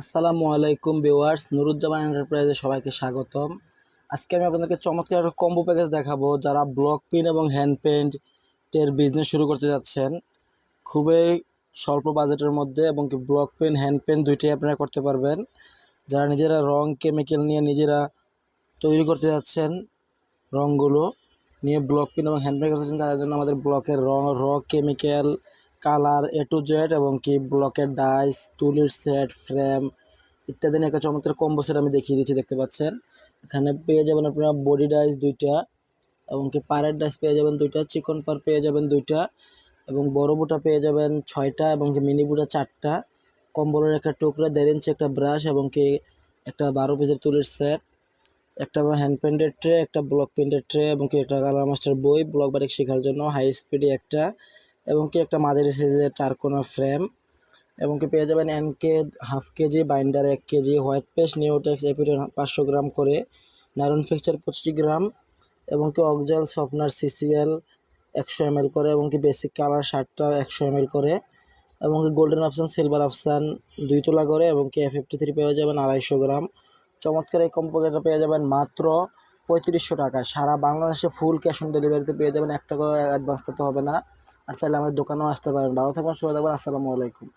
আসসালামু আলাইকুম ভিউয়ার্স, নুরুজ্জামান এন্টারপ্রাইজে সবাইকে স্বাগতম। আজকে আমি আপনাদেরকে চমৎকার একটা কম্বো প্যাকেজ দেখাবো যারা ব্লক পিন এবং হ্যান্ড পেন্টের বিজনেস শুরু করতে যাচ্ছেন। খুবই স্বল্প বাজেটের মধ্যে এবং কি ব্লক পেন হ্যান্ড পেন দুইটাই আপনারা করতে পারবেন। যারা নিজেরা রং কেমিক্যাল নিয়ে নিজেরা তৈরি করতে যাচ্ছেন রঙগুলো নিয়ে ব্লক পেন এবং হ্যান্ড পেন করতে যাচ্ছেন, তাদের জন্য আমাদের ব্লকের রং, র chemical colour A to Z এবং কি ব্লকের ডাইস, তুলির সেট, ফ্রেম ইত্যাদি নিয়ে একটা চমৎকার কম্বো সেট আমি দেখিয়ে দিচ্ছি, দেখতে পাচ্ছেন? এখানে পেয়ে যাবেন আপনারা বডি ডাইস দুইটা এবং কি পাড়ের ডাইস পেয়ে যাবেন দুইটা চিকন পার পেয়ে যাবেন দুইটা এবং বড় বুটা পেয়ে যাবেন ছয়টা এবং কি মিনি বুটা চারটা। কম্বলের একটা টুকরা, দেড় ইঞ্চি একটা ব্রাশ এবং কি একটা বারো পিসের তুলির সেট একটা হ্যান্ড পেন্টের ট্রে একটা ব্লক পেন্টের ট্রে এবং কি একটা কালার মাস্টার বই ব্লক বাটিক শেখার জন্য হাই স্পিডে একটা এবং কি একটা মাঝারি সাইজের চারকোনা ফ্রেম এবং কি পেয়ে যাবেন N K half KG binder এক কেজি হোয়াইট পেস্ট নিউটেক্স এপিডন পাঁচশো গ্রাম করে, নারন ফিক্সচার পঁচিশ গ্রাম এবং কি অকজাল সফটনার সিসিএল একশো এম করে এবং কি বেসিক কালার শার্টটা একশো এম করে এবং কি গোল্ডেন অপশান সিলভার অপশান দুই তোলা করে এবং কি এফ ফিফটি থ্রি পেয়ে যাবেন আড়াইশো গ্রাম। চমৎকার এই কম্পোকেটটা পেয়ে যাবেন মাত্র পঁয়ত্রিশশো টাকা সারা বাংলাদেশে ফুল ক্যাশ অন ডেলিভারিতে পেয়ে যাবেন। এক টাকা অ্যাডভান্স করতে হবে না। আর চাইলে আমাদের দোকানেও আসতে পারেন। ভালো থাকবেন সুবিধা থাকবেন আসসালামু আলাইকুম।